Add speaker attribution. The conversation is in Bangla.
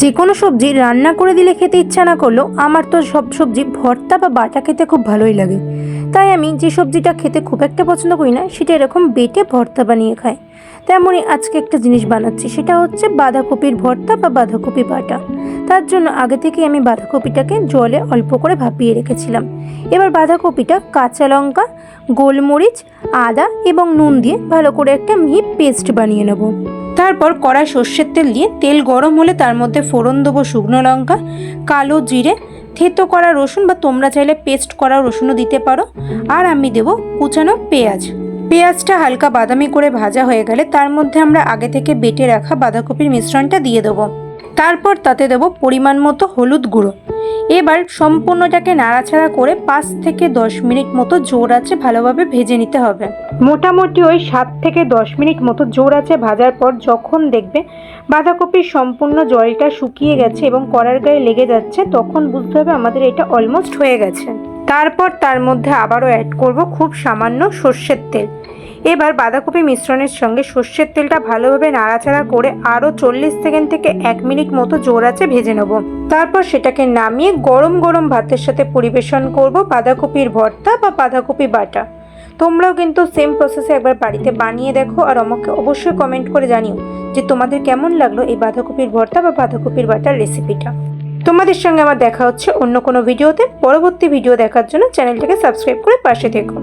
Speaker 1: যে কোনো সবজি রান্না করে দিলে খেতে ইচ্ছা না করলেও আমার তো সব সবজি ভর্তা বা বাটা খেতে খুব ভালোই লাগে। তাই আমি যে সবজিটা খেতে খুব একটা পছন্দ করি না, সেটা এরকম বেটে ভর্তা বানিয়ে খাই। তেমনই আজকে একটা জিনিস বানাচ্ছি, সেটা হচ্ছে বাঁধাকপির ভর্তা বা বাঁধাকপি বাটা। তার জন্য আগে থেকে আমি বাঁধাকপিটাকে জলে অল্প করে ভাপিয়ে রেখেছিলাম। এবার বাঁধাকপিটা কাঁচা লঙ্কা, গোলমরিচ, আদা এবং নুন দিয়ে ভালো করে একটা মিহি পেস্ট বানিয়ে নেব। তারপর কড়াই সর্ষের তেল দিয়ে তেল গরম হলে তার মধ্যে ফোড়ন দেবো শুকনো লঙ্কা, কালো জিরে, থেতো করা রসুন বা তোমরা চাইলে পেস্ট করা রসুনও দিতে পারো। আর আমি দেব কুচানো পেঁয়াজ। পেঁয়াজটা হালকা বাদামি করে ভাজা হয়ে গেলে তার মধ্যে আমরা আগে থেকে বেটে রাখা বাঁধাকপির মিশ্রণটা দিয়ে দেবো। তারপর তাতে দেবো পরিমাণ মতো হলুদ গুঁড়ো। এবার সম্পূর্ণটাকে নাড়াচাড়া করে পাঁচ থেকে দশ মিনিট মতো জোর আছে ভালোভাবে ভেজে নিতে হবে। মোটামুটি ওই সাত থেকে দশ মিনিট মতো জোর আছে ভাজার পর যখন দেখবে বাঁধাকপির সম্পূর্ণ জলটা শুকিয়ে গেছে এবং কড়ার গায়ে লেগে যাচ্ছে, তখন বুঝতে হবে আমাদের এটা অলমোস্ট হয়ে গেছে। তারপর তার মধ্যে আবারও অ্যাড করব খুব সামান্য সর্ষের তেল। এবার বাঁধাকপি মিশ্রণের সঙ্গে সর্ষের তেলটা ভালোভাবে নাড়াচাড়া করে আরও চল্লিশ সেকেন্ড থেকে এক মিনিট মতো জোর আছে ভেজে নেব। তারপর সেটাকে নামিয়ে গরম গরম ভাতের সাথে পরিবেশন করব বাঁধাকপির ভর্তা বা বাঁধাকপি বাটা। তোমরাও কিন্তু সেম প্রসেসে একবার বাড়িতে বানিয়ে দেখো আর আমাকে অবশ্যই কমেন্ট করে জানিও যে তোমাদের কেমন লাগল এই বাঁধাকপির ভর্তা বা বাঁধাকপির বাটার রেসিপিটা তোমাদের সঙ্গে আমার দেখা হচ্ছে অন্য কোনো ভিডিওতে পরবর্তী ভিডিও দেখার জন্য চ্যানেলটাকে সাবস্ক্রাইব করে পাশে থেকো।